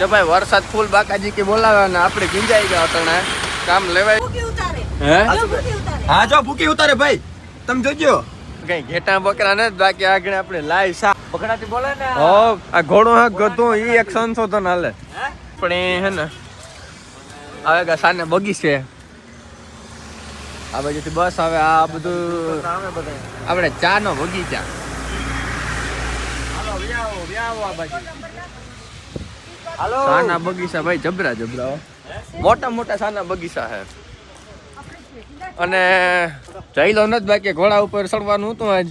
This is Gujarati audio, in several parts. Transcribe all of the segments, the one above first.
જો ભાઈ વરસાદ ફૂલ બાકાજી કે બોલાવે ને આપણે ગીંજાઈ ગયા તને કામ લેવાય હે? જો ભૂકી ઉતારે. હા જો ભૂકી ઉતારે ભાઈ. તમે જોજો. કઈ ઘેટા બકરા ને બાકી આગળ આપણે લાઈ સા બકડાથી બોલે ને ઓ આ ઘોડો હા ગધું ઈ એક સંશોધન હાલે. પણ એ હે ને આવે ગા સાને બગીચે આ બાજુથી બસ આવે આ બધું આપણે ચા નો બગીચા હાલો વ્યાવો વ્યાવો આ બાજુ. સાના બગીચા, ભાઈ, જબરા જબરા મોટા મોટા સાના બગીચા હે. અને જઈલો નથી બાકી, ઘોડા ઉપર ચડવાનું હતું આજ.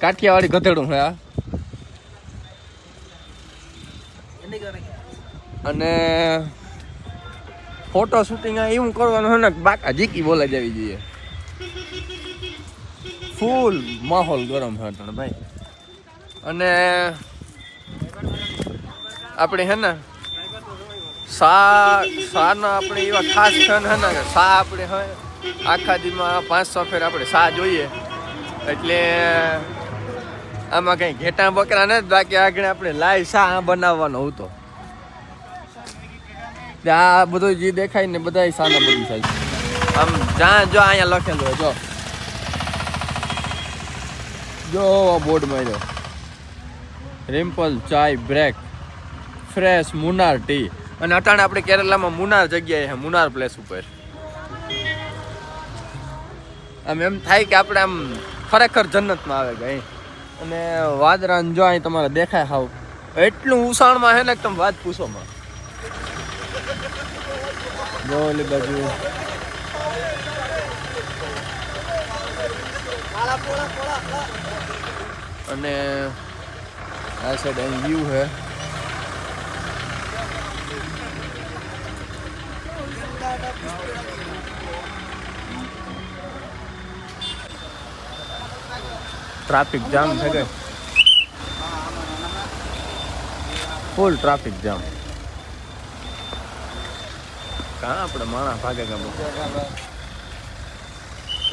કાઠિયાવાડી ગધેડું હે અને ફોટો શૂટિંગ એવું કરવાનું હોય ને, બાકા જીકી બોલા જવી જોઈએ. ફૂલ માહોલ ગરમ હે ભાઈ. અને આપણે હે ને સા સાના આપણે એવા ખાસ ને હે ને સા આપણે હવે આખા દીમાં પાંચ છ ફેર આપણે સા જોઈએ. એટલે આમાં કઈ ઘેટા બકરા નથી, બાકી આગળ આપણે લાઈવ સા બનાવવાનો હતો. આ બધું જે દેખાય ને બધા સાના બધી થાય આમ જ્યાં જો અહીંયા લખેલું હોય, જો. જો બોર્ડ માર્યો. રિમ્પલ ચાય બ્રેક. Fresh Munnar T. અને અટાણે આપણે કેરલામાં મુનાર જગ્યાએ મુનાર પ્લેસ ઉપર. આમ એમ થાય કે આપણે આમ ખરેખર જન્નતમાં આવે ગઈ અને વાદરા જો અહીં તમારે દેખાય હાવ. એટલું ઉસાણમાં છે ને તમે વાત પૂછો માં જો બાજુ. અને આ સાઈડ અહીં વ્યૂ છે. ટ્રાફિક જામ છે કે? ફૂલ ટ્રાફિક જામ કાં આપણે માણા ભાગે ગમે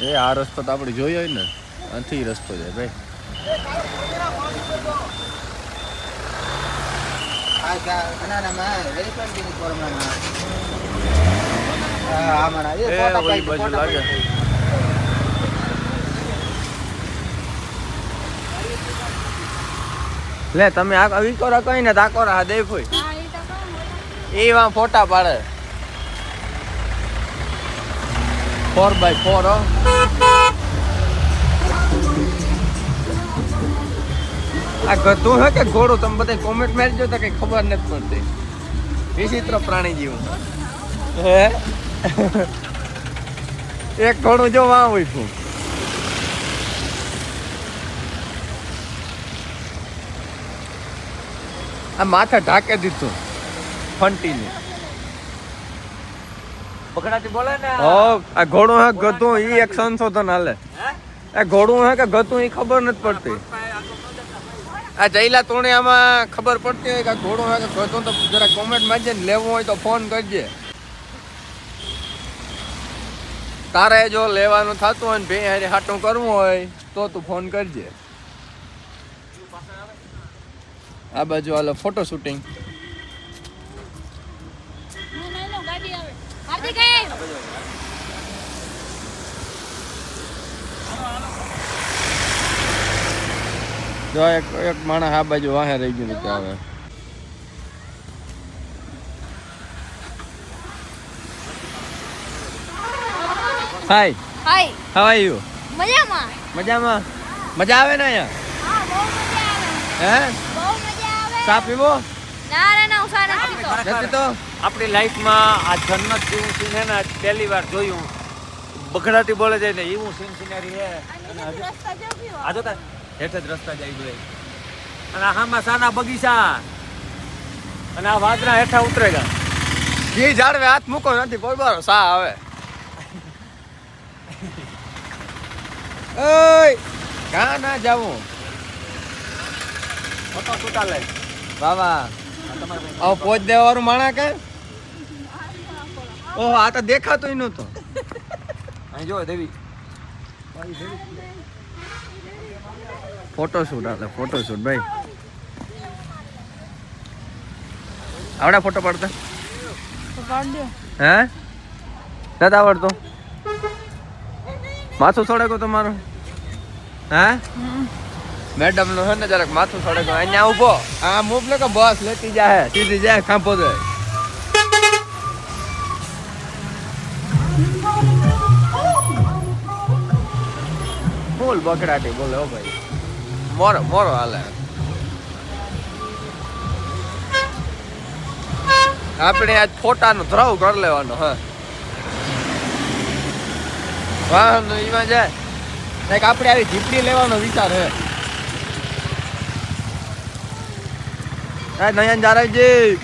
એ આ રસ્તો તો આપણે જોયો હોય ને, આથી રસ્તો છે ભાઈ. લે તમે આ વિકોરા કઈ ને તાકોરા હા દેખ એ વા ફોટા પાડે. ફોર બાય ફોર આ ગધું હે કે ઘોડું? તમે બધા કોમેન્ટ મારજો તો કઈ ખબર નથી પડતી. વિચિત્ર પ્રાણી જેવું. હે? એક ઘણું જો વા હોય છું. આ માથે ઢાકે દીધું. ફંટીને. બોલે ને ઓ આ ઘોડું હે ગતું ઈ એક સંશોધન હાલે. આ ઘોડું હા કે ગતું ઈ ખબર નથી પડતી. આ જઈલા તોણે આમાં ખબર પડતી હોય કે આ ઘોડું હે કે ગધું તો જરા કોમેન્ટમાં ને લેવું હોય તો ફોન કરજે. તારે જો લેવાનું થતું હોય ને ભાઈ હારે હાટું કરવું હોય, તો તું ફોન કરજે. આ બાજુ હાલો ફોટો શૂટિંગ જો એક એક માણસ આ બાજુ વાહે રહી ગયું આવે હાય હાય હાવ આર યુ મજામાં? મજામાં? મજા આવે ને અહીંયા? હા બહુ મજા આવે. હે? બહુ મજા આવે. ચા પીવો? ના રે ના ઉસા નથી નથી તો? આપણી લાઈફમાં આ જન્નત જેવું સીન છે ને પહેલી વાર જોયું. બગડાતી બોલે જાય ને એવું સીન સિનેરી હે અને રસ્તા જો પીવો આ જોતા હેઠ જ રસ્તા જાય જોઈએ અને આ હામાં સાના બગીચા. અને આ વાદરા હેઠા ઉતરે ગયા. ઘી ઝાડવે હાથ મૂકો નથી બરોબર સા આવે. ઓય! કા ના જાવું ફોટો છૂટા લે. બાબા આવ પોજ આવો પોચ દેવા વાળું માણા કે? ઓહો આ તો દેખાતું નતું અહીં જો દેવી. Photo shoot photoshoot photo shoot ભાઈ. આવડે ફોટો પાડતા. હે? નથી આવડતું? માથું થોડેકો તમારું? હે? મેડમનું છે ને જરાક માથું થોડેકો અહીંયા ઊભો આ મૂવ ને કે બસ લેતી જાય સીધી જાય ખાંપો જાય બોલ બકડાટી બોલે હો ભાઈ. મોરો મોરો હાલે. આપણે આજ ફોટાનો ધ્રવ કરી લેવાનો હા. વાહન એમાં જાય. કંઈક આપણે આવી જીપડી લેવાનો વિચાર હે. આ નયન જારાજી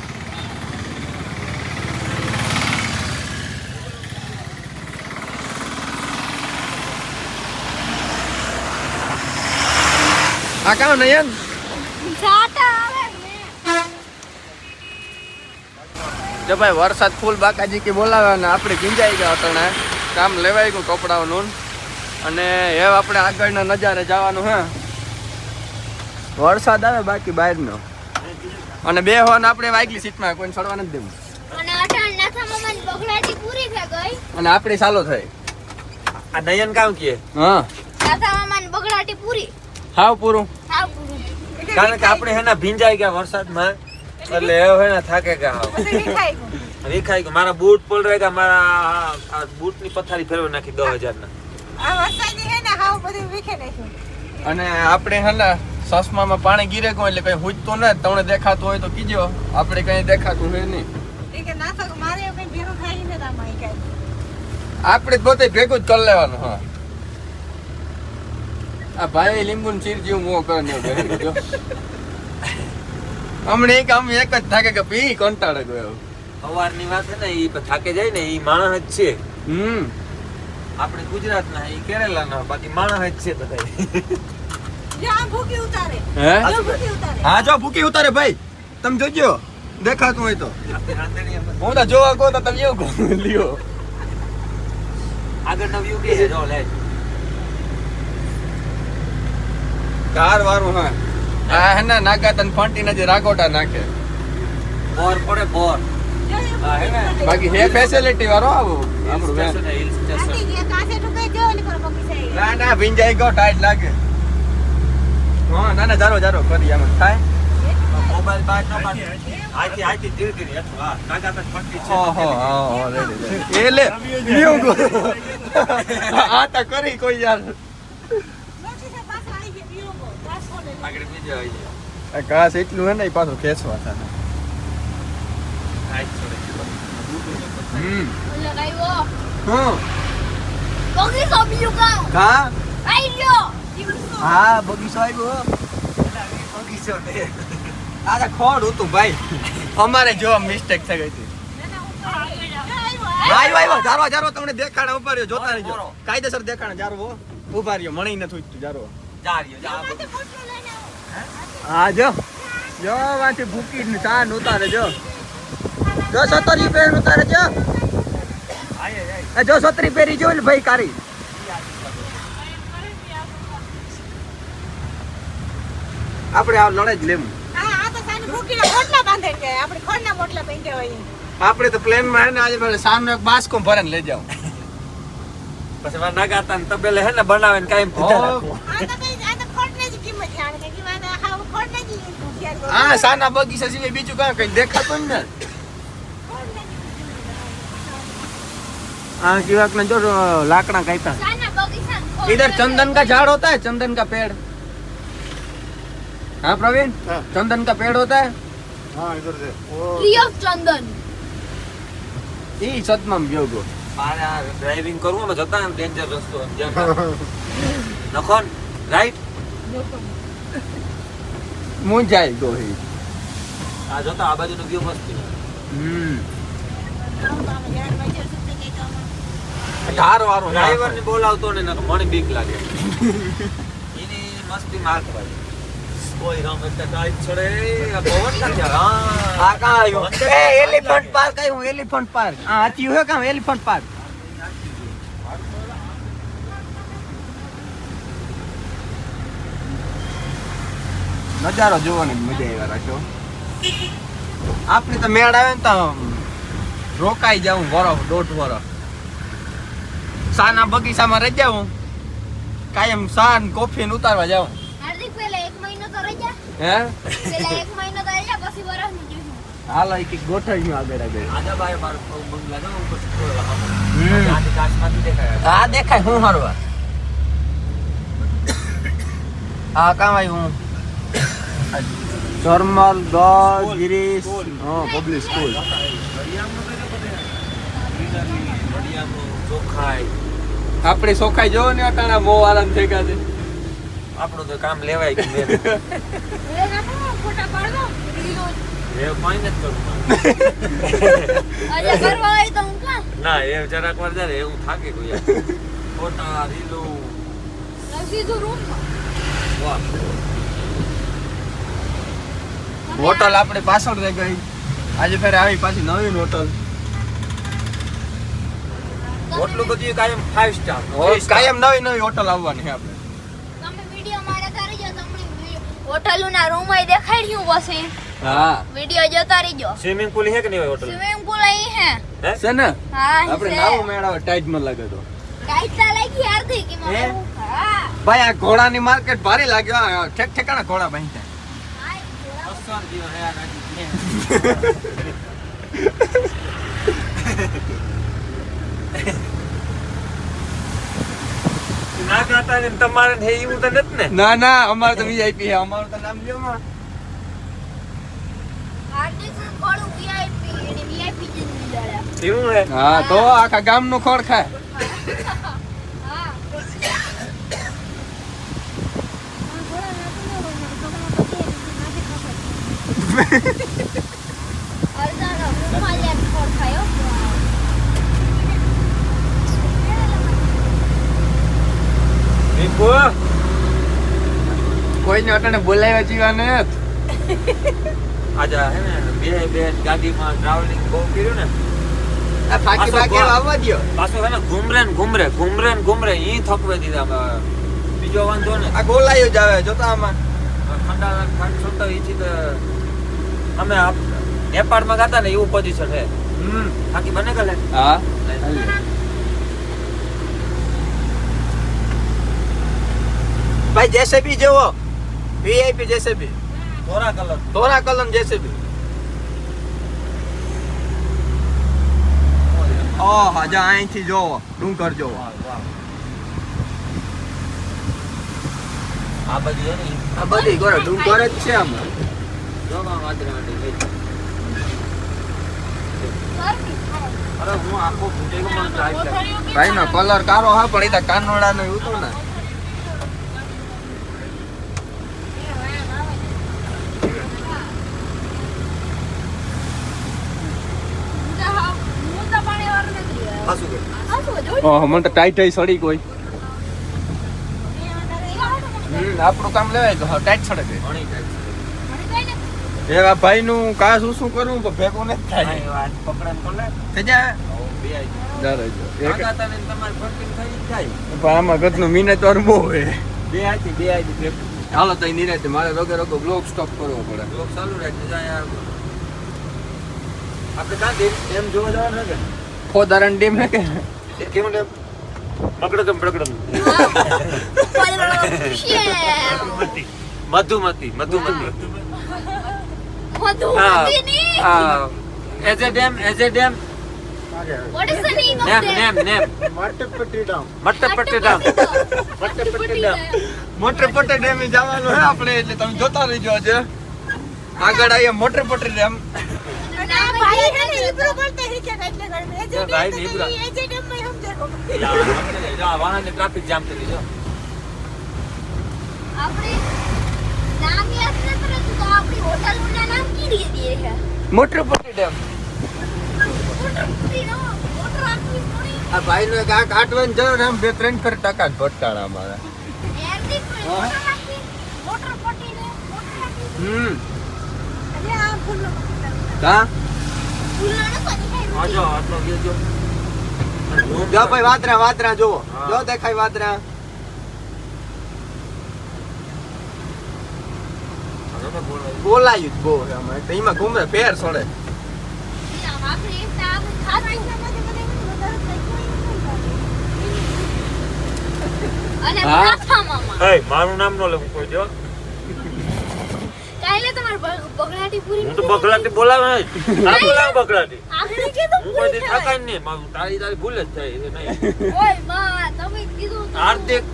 આ કામ નયન? ને. જો ભાઈ વરસાદ ફૂલ બાકાજી કે બોલાવે અને આપણે ગીંજાઈ ગયા અટણે કામ લેવાઈ ગયું કપડાઓનું. અને એ આપણે આગળના નજારે જવાનું હે. વરસાદ આવે બાકી બહારનો. અને બે હોન આપણે વાગલી સીટમાં કોઈને ચડવા નથી દેવું. અને આપણી ચાલો થઈ. આ નયન કામ કે? હા. બગડાટી પૂરી. હાવ પૂરું. હાવ પૂરું. કારણ કે આપણે હેના ભીંજાઈ ગયા વરસાદમાં. એટલે એ હેના થાકે ગયા હાવ. વિખાઈ ગયું મારા બૂટ પોલ રહી ગયા મારા આ- ની પથારી ફેરવી નાખી દસ હજાર ના અને આપણે હે ને ચશ્મામાં પાણી ગીરે ગયું એટલે કઈ તો ને તમને દેખાતું હોય તો કીજો. આપણે કઈ દેખાતું હોય નહીં. આપણે પોતે ભેગું જ કરી લેવાનું હા. આ ભાઈ લીંબુ ચીર જેવું મોં કરે. હમણે એક આમ એક જ થાકે કે પી કંટાળે ગયો. સવારની વાત છે ને એ થાકે જાય ને એ માણસ જ છે. હમ. આપણે ગુજરાતના એ કેરેલાના બાકી માણસ જ છે બધા હે આ શું કહે? હા? જો ભૂકી ઉતારે. ભાઈ. તમે જોજો. દેખાતું હોય તો. હું તો જોવા કહો તો તમે એવું કહો. લ્યો. આગળ નવી ઊભી છે જો લે. કાર વાળું હા. આ હે ને નાગા તને ફંટી ને જે રાગોટા નાખે. બોર પડે બોર. ને બાકી હે ફેસિલિટી વાળો આવું આપણું ના ના ભીંજાઈ ગયો ટાઈટ લાગે. હા ના ના જારો જારો કરી આમ. થાય? મોબાઈલ બહાર ન કાઢ આથી આથી ધીરે ધીરે હેઠું હા પટ્ટી છે. ઓહો રેડી એ લે લ્યો ગો. આ તો કરી કોઈ યાર. ઘાસ એટલું હે ને પાછું ખેંચવા થાય હાઈટ છોડે હમ ઓલો આવ્યો હા બગીચો બીજું કામ કા આઈ ગયો હા બગીચો આવ્યો બગીચો ને આ તો ખોડ હતું ભાઈ અમારે જો મિસ્ટેક થઈ ગઈ હતી આવ્યો આવ્યો જારો જારો તમને દેખાડે ઊભા રહ્યો જોતા રહેજો. કાયદેસર દેખાડે જારો ઊભા રહ્યો મણી નથી તું જારો જા રહ્યો જા હા જો જો વાંચી ભૂકી ને ચા ને ઉતારે જો સતરી પહેરી ઉતારે જો આય આય એ જો સતરી પહેરી જો ને ભાઈ કારી. આપણે આ લડે જ લેવું. આપણે તો પ્લેનમાં હે ને આજે સામે બાસ્કો ભરે ને લઈ જાવ પછી મારા ગાતા ને તબેલે હે ને બનાવે ને કાયમ હા સાના બગીચા સિવાય બીજું કાંઈ કઈ દેખાતું ને हाँ किवाक ने जो लाकड़ा काटा સાના બગીચા इधर चंदन का झाड़ होता है चंदन का पेड़ हाँ प्रवीण चंदन का पेड़ होता है ટ્રી ઓફ ચંદન ई सतमम योगो મારે આ ડ્રાઇવિંગ કરવું અમે જતા ને ડેન્જર રસ્તો એમ જ્યાં નખોન રાઈટ मुंजाई गो ही આ જોતા આ બાજુનો વ્યૂ મસ્ત છે ઢાર વાળો ડ્રાઈવર ને બોલાવતો ને મને બીક લાગે. એની મસ્તી માર કોઈ રામ ટાઈટ છોડે. આ પવન લાગ્યા હા. આ કા આવ્યો. એ એલિફન્ટ પાર્ક આવ્યો એલિફન્ટ પાર્ક. આ હાથી હે કામ એલિફન્ટ પાર્ક. નજારો જોવાની મજા આવ્યા રાખ્યો આપણે તો મેળ આવે ને તો રોકાઈ જાઉં વરફ દોઢ વરફ સાના બગીચામાં રહી જાઉં. કાયમ સાન કોફી ને ઉતારવા જાઉં. હાર્દિક પેલા એક મહિનો તો રહી જા. હે? પેલા એક મહિનો તો રહી જા પછી વરસની જોઈશું હાલો એક એક ગોઠવ્યું આગળ આગળ. આજા ભાઈ મારો પગ બંગલા જો ઉપર હમ. ત્યાંથી કાશમાંથી દેખાય. આ દેખાય હું હરવા. આ કામ આવ્યું જર્મલ દસ ગિરીશ. હા પબ્લિક સ્કૂલ ચોખાઈ. આપણે સોખાઈ જોવો ને અટાણા બહુ આરામ થઈ ગયા છે આપણું તો કામ લેવાય કે મેં. હવે નાખો ફોટા પાડો રીલો એ કોઈ નથી કરું અરે કરવા હોય તો હું કાં? ના એ જરાક વાર જાય એવું થાકી ગયું ફોટા રીલું. સીધું રૂમમાં વાહ. હોટલ આપણે પાછળ રહી ગઈ. આજે ફેર આવી પાછી નવી હોટલ. એટલું બધું કાયમ ફાઈવ સ્ટાર કાયમ નવી નવી હોટલ આવવાની છે આપણે. તમે વિડિયો મારા તારી જો તમને હોટલ ના રૂમ આઈ દેખાડ્યું પછી હા. વિડિયો જોતા રહીજો. સ્વિમિંગ પુલ હે કે નહીં હોટલ? સ્વિમિંગ પૂલ અહીં હે હે? છે ને? હા આપણે નાવું મેળાવે ટાઈટમાં લાગે તો. ટાઈટ તા લાગી હાર્દિક હે? એમાં હા ભાઈ આ ઘોડાની માર્કેટ ભારી લાગ્યો આ ઠેક ઠેકાણા ઘોડા બાંધ્યા હા, ના ગાતા ને તમારે ને એવું તો નથી ને. ના ના અમારે તો વીઆઈપી છે. અમારું તો નામ લ્યો માં. નું હે હા? તો આખા ગામનું ખોળ ખાય. હા રૂમાલ લઈને ખોળ ખાયો. દીપુ કોઈને અટાણે બોલાવ્યા જીવા ને? આજે હે ને બે બે ગાડીમાં ટ્રાવેલિંગ બહુ કર્યું ને. આ ફાકી પાછો બાકી આવવા દ્યો. પાછો હે ને ઘુમરે ને ઘુમરે ઘુમરે ને ઘુમરે ઈ થકવે દીધા બીજો વાંધો ને. આ ગોલાયો જ આવે જોતા આમાં. ખંડા ખંડ છોડતા ઈથી તો અમે નેપાળમાં ગાતા ને એવું પોઝિશન હે. હમ. બાકી બને ગલે? હા. ભાઈ જેસેબી જેવો. VIP JCB. ધોરા કલર. ધોરા કલમ જેસેબી. ઓહ જા અહીંથી જોવો. ડુંગર જોવો. આ બધી હે આ બધી ગોળ ડુંગર જ છે આમાં. જોવા થાય. અરે હું આખો. ભાઈ નો કલર કારો. હા પણ એ કાનોડા નો ઉતો ને હું તો હા- હું તો પાણી વાર નથી આવ્યો. પાછું ગયું. આ શું હતું? ઓહ મને તો ટાઈટ થઈ સડી કોઈ. આપણું કામ લેવાય તો ટાઈટ સડે છે. એવા ભાઈ નું કા શું શું કરવું તો ભેગું નથી થાય. પકડે ને થઈ જાય? હે. હાલો તો નિરાતે મારે રોગે રોગો બ્લોગ સ્ટોપ કરવો પડે. બ્લોક ચાલુ રાખી જાય યાર. આપણે એમ જોવા જવાનું કે? ખોદારણ ડીમ ને કે? કે કેવું ને પકડમ પકડમ Madhumati as a dam as a dam What is the name of name them? Name name Mattupatti dam જવાનું હે આપણે એટલે તમે જોતા રહીજો આજે. આગળ આવીએ મોટર પટ્ટે ડેમ ભાઈ છે ને, ઈબ્રો બોલતા શીખ્યા હતા એટલે ઘરમાં. જો ભાઈ ને ઈબ્રો. એ જે ડેમમાં સમજાવો. વાહન ટ્રાફિક જામ થઈ ગયો આપણે નામ યાદ નથી રહેતું તો આપણી હોટલનું નામ કીડી દઈએ છે મોટર પટ્ટે ડેમ. મોટર રાખવી થોડી આ ભાઈ નો એક આ કાઢવાનું જયો બે ત્રણ ફેર ટકા ભટકાણા? મોટર મોટર હમ. અરે આ કા? આજો આટલો ગયો જો. જો ભાઈ વાદરા વાદરા જોવો. જો દેખાય બોલો બોલાયું જ બહુ આમાં એમાં ઘૂમરે ફેર સોડે. મારું નામ ન લેવું કોઈ જો. કાલે તમારે બગડાટી પૂરી હું તો બગલાટી બોલાવે. બોલાવે બગલાટી આખરે કીધું હું કોઈ નહીં. મારું તારી તારી ભૂલ જ થાય એ નહીં. ઓયમાં તમે કીધું હાર્દિક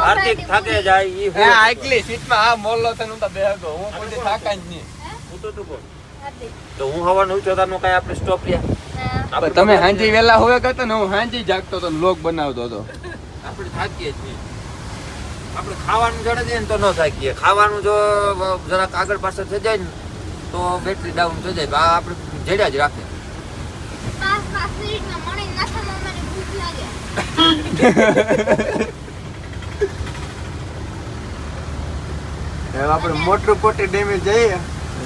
હાર્દિક થાકે જાય ઈ હે આગલી સીટમાં આ મોલ્લો થઈને હું તો બેહગો. હું કોઈ થાકા જ નહીં. હું? તો તું બોલ તો હું હવાનું ઉઠ્યો તારનો કાંઈ આપણે સ્ટોપ લ્યા. આપણે તમે હાંજી વેલા હોવે કરતા ને હું હાંજી જાગતો તો લોક બનાવતો હતો. આપણે થાકીએ જ નહીં. આપણે ખાવાનું જડે જાય ને તો ન થાકીએ. ખાવાનું જો જરાક આગળ પાછળ થઈ જાય ને તો બેટરી ડાઉન થઈ જાય. આ આપણે જડ્યા જ રાખે. આપણે મોટર પોટી ડેમે જઈએ.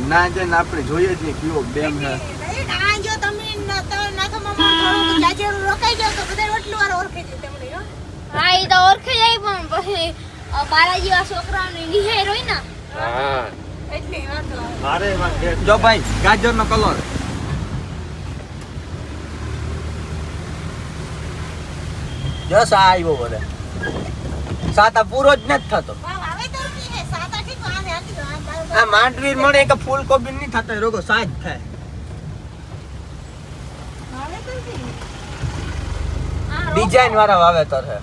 ના જઈને આપણે જોઈએ છીએ કયો ડેમ છે આ જો તમે ન- તો નાથા મામા થોડુંક જાજેરું રોકાઈ જાવ તો બધા રોટલી વાળા ઓળખી જાય તમને હો. હા એ તો ઓળખી જાય પણ પછી અ, મારા જેવા છોકરાઓની નિહાર હોય ને. હા. એટલે એમાં જો ભાઈ ગાજરનો કલર. જસ આ આવ્યો બધે. સાતા પૂરો જ નથી થતો. આ માંડવી મળે કે ફૂલકોબી નહીં થતા રોગો સાજ થાય. ડિઝાઇન વાળા વાવેતર છે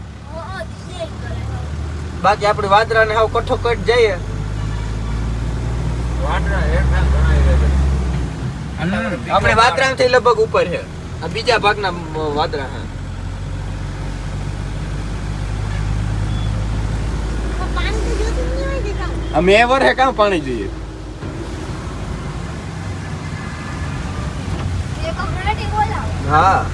બાકી આપણે વાદરાને હાવ કઠો કટ જઈએ આપણે વાદરા વાદરાથી લગભગ ઉપર છે. આ બીજા ભાગના વાદરા હા. અમે એ વરહે કાં પાણી જોઈએ? હા.